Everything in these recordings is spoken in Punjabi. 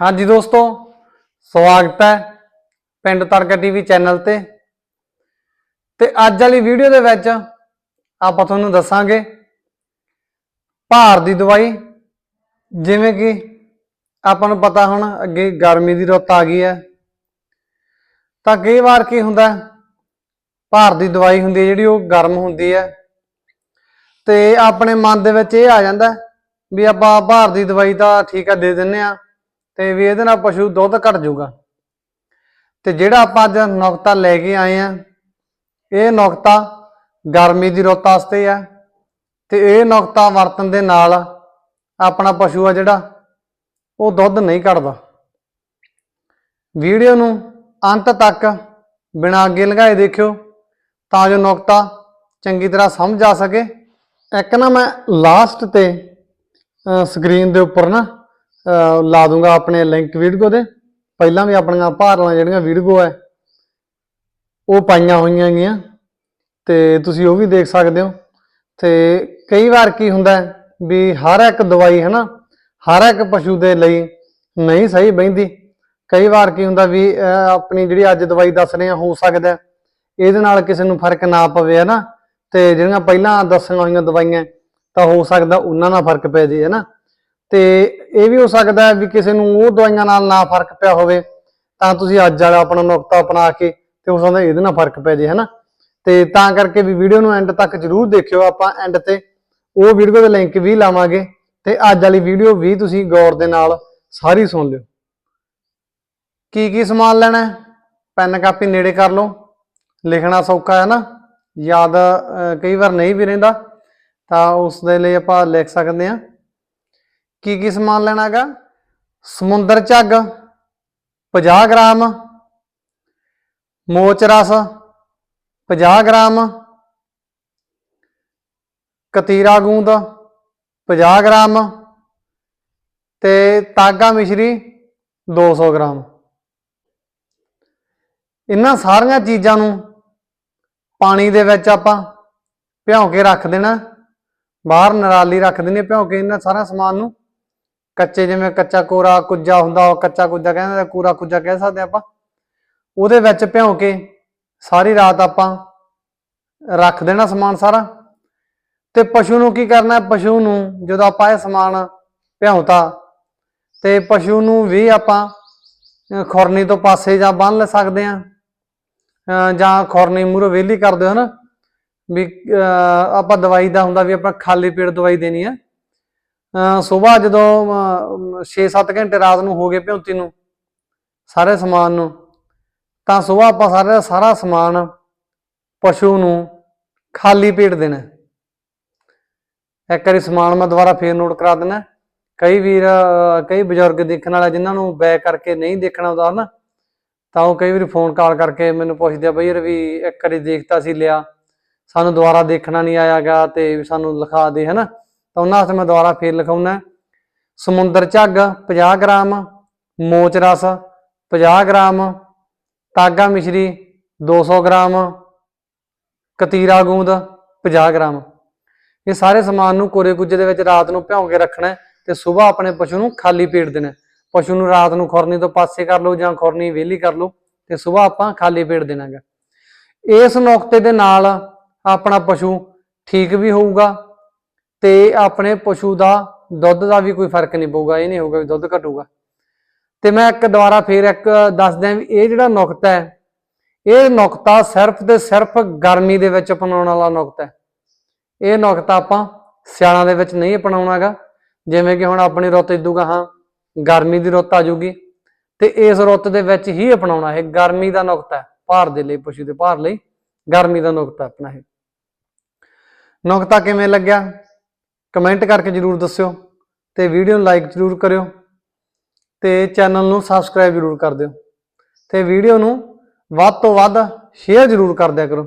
ਹਾਂਜੀ ਦੋਸਤੋ, ਸਵਾਗਤ ਹੈ ਪਿੰਡ ਤੜਕਾ ਟੀਵੀ ਚੈਨਲ ਤੇ। ਤੇ ਅੱਜ ਵਾਲੀ ਵੀਡੀਓ ਦੇ ਵਿੱਚ ਆਪਾਂ ਤੁਹਾਨੂੰ ਦੱਸਾਂਗੇ ਭਾਰ ਦੀ ਦਵਾਈ। ਜਿਵੇਂ ਕਿ ਆਪਾਂ ਨੂੰ ਪਤਾ ਹੁਣ ਅੱਗੇ ਗਰਮੀ ਦੀ ਰੁੱਤ ਆ ਗਈ ਹੈ। ਤਾਂ ਕਈ ਵਾਰ ਕੀ ਹੁੰਦਾ, ਭਾਰ ਦੀ ਦਵਾਈ ਹੁੰਦੀ ਹੈ ਜਿਹੜੀ ਉਹ ਗਰਮ ਹੁੰਦੀ ਹੈ। ਤੇ ਆਪਣੇ ਮਨ ਦੇ ਵਿੱਚ ਇਹ ਆ ਜਾਂਦਾ ਵੀ ਆਪਾਂ ਭਾਰ ਦੀ ਦਵਾਈ ਤਾਂ ਠੀਕ ਆ, ਦੇ ਦਿੰਨੇ ਆ ਤੇ ਵੀ ਇਹਦੇ ਨਾਲ ਪਸ਼ੂ ਦੁੱਧ ਘਟ ਜਾਊਗਾ। ਤੇ ਜਿਹੜਾ ਆਪਾਂ ਅੱਜ ਨੁਕਤਾ ਲੈ ਕੇ ਆਏ ਆ, ਇਹ ਨੁਕਤਾ ਗਰਮੀ ਦੀ ਰੁੱਤ ਵਾਸਤੇ ਆ, ਤੇ ਇਹ ਨੁਕਤਾ ਵਰਤਣ ਦੇ ਨਾਲ ਆਪਣਾ ਪਸ਼ੂ ਆ ਜਿਹੜਾ, ਉਹ ਦੁੱਧ ਨਹੀਂ ਘਟਦਾ। ਵੀਡੀਓ ਨੂੰ ਅੰਤ ਤੱਕ ਬਿਨਾਂ ਅੱਗੇ ਲਗਾਏ ਦੇਖਿਓ, ਤਾਂ ਜੋ ਨੁਕਤਾ ਚੰਗੀ ਤਰ੍ਹਾਂ ਸਮਝ ਆ ਸਕੇ। ਇੱਕ ਨਾ ਮੈਂ ਲਾਸਟ ਤੇ ਸਕਰੀਨ ਦੇ ਉੱਪਰ ਨਾ ਲਾ ਦੂੰਗਾ ਆਪਣੇ ਲਿੰਕ ਵੀਡੀਓ ਦੇ ਪਹਿਲਾਂ ਵੀ ਆਪਣੀਆਂ ਭਾਰਲਾਂ ਜਿਹੜੀਆਂ ਵੀਡੀਓ ਹੈ ਉਹ ਪਾਈਆਂ ਹੋਈਆਂ ਗੀਆਂ ਤੇ ਤੁਸੀਂ ਉਹ ਵੀ ਦੇਖ ਸਕਦੇ ਹੋ। ਤੇ ਕਈ ਵਾਰ ਕੀ ਹੁੰਦਾ ਵੀ ਹਰ ਇੱਕ ਦਵਾਈ ਹੈ ਨਾ ਹਰ ਇੱਕ ਪਸ਼ੂ ਦੇ ਲਈ ਨਹੀਂ ਸਹੀ ਬਹਿੰਦੀ। ਕਈ ਵਾਰ ਕੀ ਹੁੰਦਾ ਵੀ ਆਪਣੀ ਜਿਹੜੀ ਅੱਜ ਦਵਾਈ ਦੱਸ ਰਹੇ ਆ, ਹੋ ਸਕਦਾ ਇਹਦੇ ਨਾਲ ਕਿਸੇ ਨੂੰ ਫ਼ਰਕ ਨਾ ਪਵੇ ਹੈ ਨਾ ਤੇ ਜਿਹੜੀਆਂ ਪਹਿਲਾਂ ਦੱਸੀਆਂ ਹੋਈਆਂ ਦਵਾਈਆਂ, ਤਾਂ ਹੋ ਸਕਦਾ ਉਹਨਾਂ ਨਾਲ ਫ਼ਰਕ ਪੈ ਜੇ ਹੈ ਨਾ ਤੇ ਇਹ ਵੀ ਹੋ ਸਕਦਾ ਹੈ ਵੀ ਕਿਸੇ ਨੂੰ ਉਹ ਦਵਾਈਆਂ ਨਾਲ ਨਾ ਫ਼ਰਕ ਪਿਆ ਹੋਵੇ, ਤਾਂ ਤੁਸੀਂ ਅੱਜ ਵਾਲਾ ਆਪਣਾ ਨੁਕਤਾ ਅਪਣਾ ਕੇ ਤੇ ਹੋ ਸਕਦਾ ਇਹਦੇ ਨਾਲ ਫ਼ਰਕ ਪੈ ਜੇ ਹੈ ਨਾ ਤੇ ਤਾਂ ਕਰਕੇ ਵੀ ਵੀਡੀਓ ਨੂੰ ਐਂਡ ਤੱਕ ਜਰੂਰ ਦੇਖਿਓ ਆਪਾਂ ਐਂਡ ਤੇ। ਉਹ ਵੀਡੀਓ ਦਾ ਲਿੰਕ ਵੀ ਲਾਵਾਂਗੇ ਤੇ ਅੱਜ ਵਾਲੀ ਵੀਡੀਓ ਵੀ ਤੁਸੀਂ ਗੌਰ ਦੇ ਨਾਲ ਸਾਰੀ ਸੁਣ ਲਿਓ। ਕੀ ਕੀ ਸਮਾਨ ਲੈਣਾ ਹੈ? ਪੈਨ ਕਾਪੀ ਨੇੜੇ ਕਰ ਲਓ। ਲਿਖਣਾ ਸੌਖਾ ਹੈ ਨਾ? ਯਾਦ ਕਈ ਵਾਰ ਨਹੀਂ ਵੀ ਰਹਿੰਦਾ, ਤਾਂ ਉਸ ਦੇ ਲਈ ਆਪਾਂ ਲਿਖ ਸਕਦੇ ਹਾਂ। ਕੀ ਕੀ ਸਮਾਨ ਲੈਣਾ ਹੈਗਾ? ਸਮੁੰਦਰ ਝੱਗ 50 ਗ੍ਰਾਮ, ਮੋਚ ਰਸ 50 ਗ੍ਰਾਮ, ਕਤੀਰਾ ਗੂੰਦ 50 ਗ੍ਰਾਮ ਤੇ ਤਾਗਾ ਮਿਸ਼ਰੀ 200 ਗ੍ਰਾਮ। ਇਹਨਾਂ ਸਾਰੀਆਂ ਚੀਜ਼ਾਂ ਨੂੰ ਪਾਣੀ ਦੇ ਵਿੱਚ ਆਪਾਂ ਭਿਉਂ ਕੇ ਰੱਖ ਦੇਣਾ, ਬਾਹਰ ਨਰਾਲੀ ਰੱਖ ਦੇਣੀ ਭਿਉਂ ਕੇ ਇਹਨਾਂ ਸਾਰਾ ਸਮਾਨ ਨੂੰ ਕੱਚੇ ਜਿਵੇਂ ਕੱਚਾ ਕੋਰਾ ਕੁੱਜਾ ਹੁੰਦਾ ਉਹ ਕੱਚਾ ਕੁੱਜਾ ਕਹਿੰਦੇ ਆ ਕੋਰਾ ਕੁੱਜਾ ਕਹਿ ਸਕਦੇ ਆਪਾਂ। ਉਹਦੇ ਵਿੱਚ ਭਿਉਂ ਕੇ ਸਾਰੀ ਰਾਤ ਆਪਾਂ ਰੱਖ ਦੇਣਾ ਸਮਾਨ ਸਾਰਾ। ਤੇ ਪਸ਼ੂ ਨੂੰ ਕੀ ਕਰਨਾ ਪਸ਼ੂ ਨੂੰ ਜਦੋਂ ਆਪਾਂ ਇਹ ਸਮਾਨ ਭਿਉਂਤਾ ਤੇ ਪਸ਼ੂ ਨੂੰ ਵੀ ਆਪਾਂ ਖੁਰਨੀ ਤੋਂ ਪਾਸੇ ਜਾਂ ਬੰਨ ਲੈ ਸਕਦੇ ਆ ਜਾਂ ਖੁਰਨੀ ਮੂਹਰੇ ਵਿਹਲੀ ਕਰਦੇ ਹੋ ਨਾ ਵੀ ਅਹ, ਆਪਾਂ ਦਵਾਈ ਦਾ ਹੁੰਦਾ ਵੀ ਆਪਾਂ ਖਾਲੀ ਪੇਟ ਦਵਾਈ ਦੇਣੀ ਆ ਸਵੇਰ ਜਦੋਂ 6-7 ਘੰਟੇ ਰਾਤ ਨੂੰ ਹੋ ਗਏ ਭਿਉਂਤੀ ਨੂੰ, ਸਾਰੇ ਸਮਾਨ ਨੂੰ, ਤਾਂ ਸਵੇਰ ਆਪਾਂ ਸਾਰੇ ਸਾਰਾ ਸਮਾਨ ਪਸ਼ੂ ਨੂੰ ਖਾਲੀ ਪੇਟ ਦੇਣਾ। ਇੱਕ ਵਾਰੀ ਸਮਾਨ ਮੈਂ ਦੁਬਾਰਾ ਫੇਰ ਨੋਟ ਕਰਾ ਦੇਣਾ ਕਈ ਵੀਰ, ਕਈ ਬਜ਼ੁਰਗ ਦੇਖਣ ਵਾਲਾ ਜਿਨ੍ਹਾਂ ਨੂੰ ਬੈਕ ਕਰਕੇ ਨਹੀਂ ਦੇਖਣਾ ਆਉਂਦਾ ਨਾ ਤਾਂ ਉਹ ਕਈ ਵਾਰੀ ਫੋਨ ਕਾਲ ਕਰਕੇ ਮੈਨੂੰ ਪੁੱਛਦੇ ਆ, ਬਈ ਯਾਰ ਵੀ ਇੱਕ ਵਾਰੀ ਦੇਖਤਾ ਸੀ ਲਿਆ, ਸਾਨੂੰ ਦੁਬਾਰਾ ਦੇਖਣਾ ਨਹੀਂ ਆਇਆਗਾ ਤੇ ਸਾਨੂੰ ਲਿਖਾ ਦੇ ਹਨਾ। ਤਾਂ ਉਹਨਾਂ ਵਾਸਤੇ ਮੈਂ ਦੁਬਾਰਾ ਫੇਰ ਲਿਖਾਉਣਾ ਸਮੁੰਦਰ ਝੱਗ 50 ਗ੍ਰਾਮ, ਮੋਚ ਰਸ 50 ਗ੍ਰਾਮ, ਤਾਗਾ ਮਿਸ਼ਰੀ 200 ਗ੍ਰਾਮ, ਕਤੀਰਾ ਗੂੰਦ 50 ਗ੍ਰਾਮ। ਇਹ ਸਾਰੇ ਸਮਾਨ ਨੂੰ ਕੋਰੇ ਕੁੱਜੇ ਦੇ ਵਿੱਚ ਰਾਤ ਨੂੰ ਭਿਉਂ ਕੇ ਰੱਖਣਾ ਹੈ ਤੇ ਸਵੇਰ ਆਪਣੇ ਪਸ਼ੂ ਨੂੰ ਖਾਲੀ ਪੇਟ ਦੇਣਾ ਪਸ਼ੂ ਨੂੰ ਰਾਤ ਨੂੰ ਖੁਰਨੀ ਤੋਂ ਪਾਸੇ ਕਰ ਲਓ ਜਾਂ ਖੁਰਨੀ ਵਿਹਲੀ ਕਰ ਲਓ ਤੇ ਸਵੇਰ ਆਪਾਂ ਖਾਲੀ ਪੇਟ ਦੇਣਾਗਾ ਇਸ ਨੁਕਤੇ ਦੇ ਨਾਲ ਆਪਣਾ ਪਸ਼ੂ ਠੀਕ ਵੀ ਹੋਊਗਾ ਤੇ ਆਪਣੇ ਪਸ਼ੂ ਦਾ ਦੁੱਧ ਦਾ ਵੀ ਕੋਈ ਫ਼ਰਕ ਨਹੀਂ ਪਊਗਾ, ਇਹ ਨਹੀਂ ਹੋਊਗਾ ਵੀ ਦੁੱਧ ਘਟੂਗਾ। ਤੇ ਮੈਂ ਇੱਕ ਦੁਬਾਰਾ ਫੇਰ ਇੱਕ ਦੱਸ ਵੀ ਇਹ ਜਿਹੜਾ ਨੁਕਤਾ ਹੈ, ਇਹ ਨੁਕਤਾ ਸਿਰਫ ਤੇ ਸਿਰਫ ਗਰਮੀ ਦੇ ਵਿੱਚ ਅਪਣਾਉਣ ਵਾਲਾ ਨੁਕਤਾ ਹੈ। ਇਹ ਨੁਕਤਾ ਆਪਾਂ ਸਿਆਲਾਂ ਦੇ ਵਿੱਚ ਨਹੀਂ ਅਪਣਾਉਣਾਗਾ ਜਿਵੇਂ ਕਿ ਹੁਣ ਆਪਣੀ ਰੁੱਤ ਇਦੂਗਾ ਹਾਂ ਗਰਮੀ ਦੀ ਰੁੱਤ ਆ ਜੂਗੀ ਤੇ ਇਸ ਰੁੱਤ ਦੇ ਵਿੱਚ ਹੀ ਅਪਣਾਉਣਾ, ਇਹ ਗਰਮੀ ਦਾ ਨੁਕਤਾ ਹੈ, ਭਾਰ ਦੇ ਲਈ, ਪਸ਼ੂ ਦੇ ਭਾਰ ਲਈ ਗਰਮੀ ਦਾ ਨੁਕਤਾ ਆਪਣਾ ਇਹ। ਨੁਕਤਾ ਕਿਵੇਂ ਲੱਗਿਆ? ਕਮੈਂਟ ਕਰਕੇ ਜਰੂਰ ਦੱਸਿਓ ਤੇ ਵੀਡੀਓ ਨੂੰ ਲਾਈਕ ਜਰੂਰ ਕਰਿਓ ਤੇ ਚੈਨਲ ਨੂੰ ਸਬਸਕ੍ਰਾਈਬ ਜਰੂਰ ਕਰ ਦਿਓ ਤੇ ਵੀਡੀਓ ਨੂੰ ਵੱਧ ਤੋਂ ਵੱਧ ਸ਼ੇਅਰ ਜਰੂਰ ਕਰ ਦਿਆ ਕਰੋ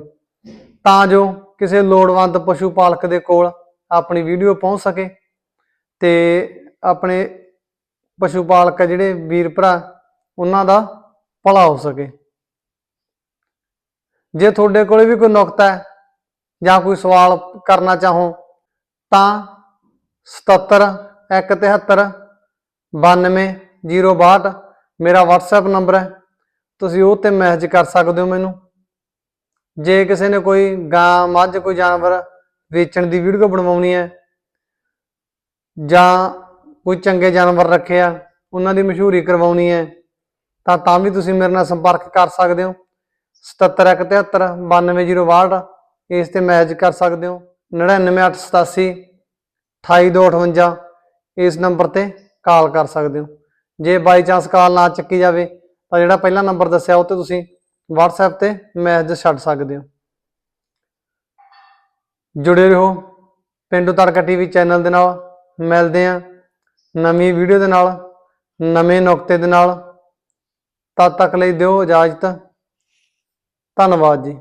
ਤਾਂ ਜੋ ਕਿਸੇ ਲੋੜਵੰਦ ਪਸ਼ੂ ਪਾਲਕ ਦੇ ਕੋਲ ਆਪਣੀ ਵੀਡੀਓ ਪਹੁੰਚ ਸਕੇ ਤੇ ਆਪਣੇ ਪਸ਼ੂ ਪਾਲਕ ਜਿਹੜੇ ਵੀਰ ਭਰਾ ਉਹਨਾਂ ਦਾ ਭਲਾ ਹੋ ਸਕੇ। ਜੇ ਤੁਹਾਡੇ ਕੋਲੇ ਵੀ ਕੋਈ ਨੁਕਤਾ ਹੈ ਜਾਂ ਕੋਈ ਸਵਾਲ ਕਰਨਾ ਚਾਹੋ ਤਾਂ 77 173 92 062 ਮੇਰਾ WhatsApp ਨੰਬਰ ਹੈ। ਤੁਸੀਂ ਉਹ ਤੇ ਮੈਸੇਜ ਕਰ ਸਕਦੇ ਹੋ ਮੈਨੂੰ। ਜੇ ਕਿਸੇ ਨੇ ਕੋਈ ਗਾਂ, ਮੱਝ, ਕੋਈ ਜਾਨਵਰ ਵੇਚਣ ਦੀ ਵੀਡੀਓ ਬਣਵਾਉਣੀ ਹੈ ਜਾਂ ਕੋਈ ਚੰਗੇ ਜਾਨਵਰ ਰੱਖੇ ਆ, ਉਹਨਾਂ ਦੀ ਮਸ਼ਹੂਰੀ ਕਰਵਾਉਣੀ ਹੈ, ਤਾਂ ਤਾਂ ਵੀ ਤੁਸੀਂ ਮੇਰੇ ਨਾਲ ਸੰਪਰਕ ਕਰ ਸਕਦੇ ਹੋ। 7773 92062 ਇਸ ਤੇ ਮੈਸੇਜ ਕਰ ਸਕਦੇ ਹੋ। 99887 28258 ਇਸ ਨੰਬਰ ਤੇ ਕਾਲ ਕਰ ਸਕਦੇ ਹੋ। ਜੇ ਬਾਈ ਚਾਂਸ ਕਾਲ ਨਾ ਚੱਕੀ ਜਾਵੇ, ਤਾਂ ਜਿਹੜਾ ਪਹਿਲਾ ਨੰਬਰ ਦੱਸਿਆ ਉਹ ਤੇ ਤੁਸੀਂ WhatsApp ਤੇ ਮੈਸੇਜ ਛੱਡ ਸਕਦੇ ਹੋ। ਜੁੜੇ ਰਹੋ ਪਿੰਡੂ ਤੜਕਾ ਟੀਵੀ ਚੈਨਲ ਦੇ ਨਾਲ। ਮਿਲਦੇ ਆ ਨਵੀਂ ਵੀਡੀਓ ਦੇ ਨਾਲ, ਨਵੇਂ ਨੁਕਤੇ ਦੇ ਨਾਲ। ਤਦ ਤੱਕ ਲਈ ਦਿਓ ਇਜਾਜ਼ਤ। ਧੰਨਵਾਦ ਜੀ।